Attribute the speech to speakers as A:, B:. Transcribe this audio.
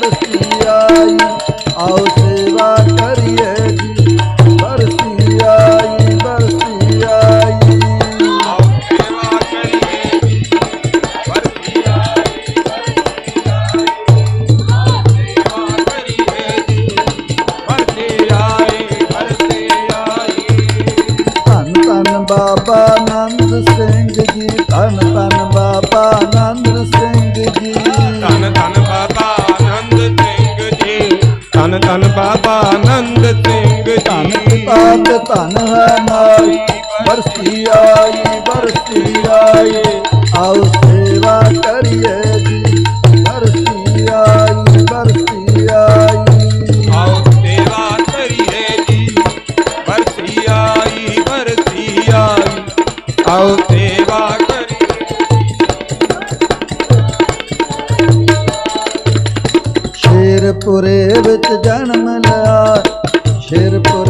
A: ਬਰਸੀ ਆਈ ਆਓ ਸੇਵਾ ਕਰੀਏ ਜੀ ਬਰਸੀ ਆਈ ਬਰਸੀ ਆਈ ਧੰਨ ਧੰਨ ਬਾਬਾ ਆਨੰਦ ਸਿੰਘ ਜੀ ਧੰਨ ਧੰਨ ਬਾਬਾ ਆਨੰਦ
B: ਧੰਨ ਧੰਨ ਬਾਬਾ ਆਨੰਦ ਸਿੰਘ ਧੰਨ ਜੀ।
A: ਪਾਤ ਧੰਨ ਹੈ ਮਾਈ ਬਰਸੀ ਆਈ ਬਰਸੀ ਆਈ। ਆਓ ਸੇਵਾ ਕਰੀਏ ਜੀ ਆਈ ਆਈ।
B: ਆਓ ਸੇਵਾ ਕਰੀਏ ਜੀ ਵਰਤੀ ਆਈ ਆਈ। ਆਓ ਸੇਵਾ
A: ਸ਼ੇਰਪੁਰੇ ਵਿੱਚ ਜਨਮ ਲਿਆ। ਸ਼ੇਰਪੁਰ